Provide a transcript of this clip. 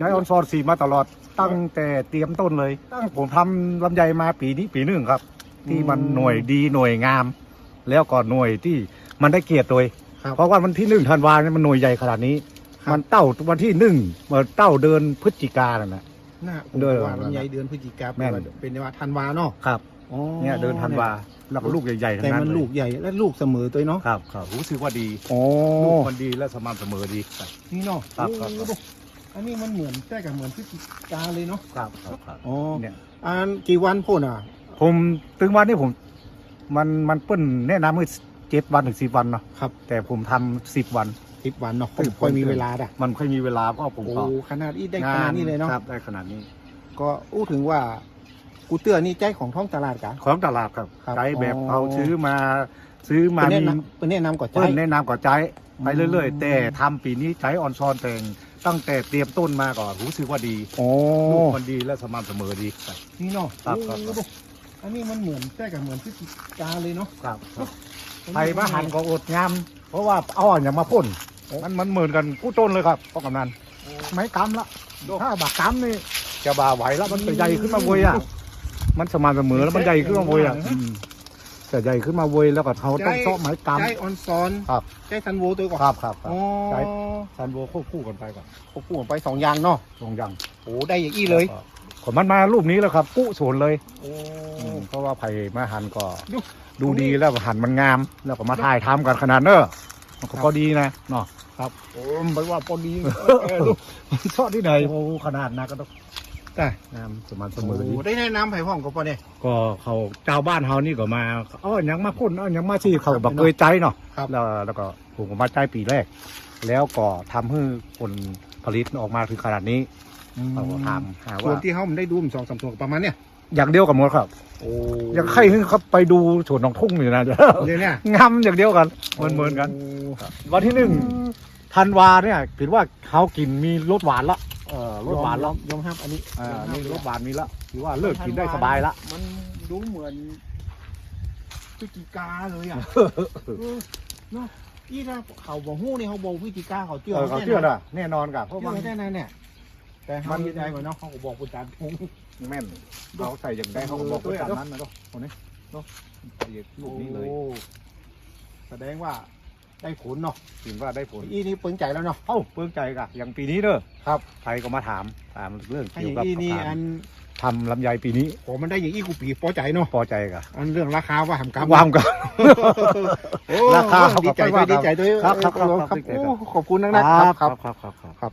ย้ายออนซอนสีมาตลอดตั้งแต่เตรียมต้นเลย ตั้งผมทำลำไยมาปีนี้ปีหนึ่งครับ ที่มันหน่วยดีหน่วยงาม แล้วก็หน่วยที่มันได้เกียรติโดยครับเพราะว่าวันที่หนึ่งธันวาเนี่ยมันหน่วยใหญ่ขนาดนี้ ครับ มันเต้าวันที่หนึ่งเมื่อเต้าเดินพฤศจิกาน่ะนะ หน้าเดือนว่าลำไยเดือนพฤศจิกาแม่นเป็นว่าธันวาเนาะครับอ๋อเนี่ยเดินธันวาแล้วก็ลูกใหญ่ๆทั้แต่งนั้นมันเลยลูกใหญ่และลูกเสมอตัวเนาะครับครับรู้สึกว่าดีโอ้ลูกมันดีและสม่ำเสมอดีครับนี่เนาะครับครับ โอ้โห อันนี้มันเหมือนใกล้กับเหมือนพฤศจิกาเลยเนาะครับครับครับอ๋อเนี่ยอันกี่วันพ่นอะ ผมถึงวันนี้ผม มันมันเปิ้นแนะนำให้เจ็ดวันถึงสิบวันเนาะครับ แต่ผมทำสิบวันสิบวันเนาะตื่นค่อยมีเวลาด่ะมันค่อยมีเวลาเพราะผมโอ้ก็ขนาดนี้ได้ขนาดนี้เลยเนาะครับได้ขนาดนี้ ก็อู้ถึงว่ากูเตือนนี่ใจของท้องตลาดกะของตลาดครับครับใจแบบอ๋อ เอาซื้อมาซื้อมาเป็นแนะมีนำเป็นแนะนำก่อนใจ เปิ้นแนะนำก่อนใจไปเรื่อย อืม ๆ แต่ทำปีนี้ใจออนซอนแต่ง ตั้งแต่เตรียมต้นมาก่อนรู้สึกว่าดีโอ้ลูกมันดีและสม่ำเสมอดีครับ นี่เนาะครับครับ โอ้โหอันนี้มันเหมือนใกล้กับเหมือนพฤศจิกาเลยเนาะครับไปมาหันก็อดงามเพราะว่าเอาอ่อนอย่างมาพ่นมันมันเหมือนกันกู้ต้นเลยครับพ่อกำนันไม้กำละถ้าบากกำนี่จะบาไหวแล้วมันจะใหญ่ขึ้นมาเวยอะมันสม่ำเสมอแล้วมันใหญ่ขึ้นมาเวยอะอืม จะใหญ่ขึ้นมาเวยแล้วก็เขาต้องเซาะไม้กใจออนซอนครับใจซันโวตัวก่อนำครับครับครับ อ๋อใจซันโบควบคู่กันไปก่อนเขาพูดไปสองอย่างเนาะลงยังโอ้ได้อย่างอี้เลยขนมันมารูปนี้แล้วครับ กู้สวนเลยโอ้ อืมเพราะว่าไผ่มาหันก็ ดูดูดีแล้วหันมันงาม แล้วก็มาถ่ายทำกันขนาดเนอะมันก็พอดีนะเนาะ ครับโอ้ไม่ว่าพอดีเออดูชอบที่ไหนโอ้ขนาดนะก็ต้อง ได้งามสม่ำเสโอ้มอดีได้แนะนำไผ่พ่องก็พอเนี่ย ก็เขาเจ้าบ้านเฮานี่ก็มาอ้อยังมาพ่นอ้อยังมาที่เขาบักเกยใจเนาะครับ แล้วแล้วก็ผมก็มาใจปีแรก แล้วก็ทำให้ผลผลิตออกมาถึงขนาดนี้เราก็ทำหาส่วว่านที่เขามันได้ดูมันสองสามส่วนประมาณเนี่ยอย่างเดียวกับหมดครับ โอ้ยังใครให้เขาไปดูสวนหนองทุ่งอยู่นะ เดี๋ยวเนี่ยงามอย่างเดียวกันเหมือนเหมือนกันวันที่หนึ่งธันวาเนี่ยถือว่าเขากินมีรสหวานละ เออรสหวานละยอมรับอันนี้อ่านี่รสหวานมีละถือว่าเลิกกินได้สบายละมันดูเหมือนพฤศจิกาเลยอะเนาะที่ถ้าเขาบอกฮู้นี่เขาบอกพฤศจิกาเขาเชื่อเออเขาเชื่อนะแน่นอนกับเพราะเชื่มันอได้นะเนี่ยแต่เขามันไม่ได้เหมือนเนาะเขาก็บอกคุณจานพงแม่นเขาใส่อย่างใดเขาก็บอกว่าตามนั้นนะเนาะคนนี้เนาะใส่ลูกนี้เลย โอ้แสดงว่า ได้ผลเนาะถือว่าได้ผลอีนี่เปิงใจแล้วเนาะเอ้าเปลื้องใจกะอย่างปีนี้เด้อครับใครก็มาถามถามเรื่องถ้าอเกี่ยวย่างกับอีนี่การอันทำลำไยปีนี้โอ้มันได้อย่างอีกูปีพอใจเนาะพอใจกะอันเรื่องราคาว่าหำกำวามกันโอ้ราคาเขาก็ดีใจไปด้วยว่าดีใจด้วยครับครับเออครับครับดีใจโอ้ครับขอบคุณนักนะครับครับครับครับครับ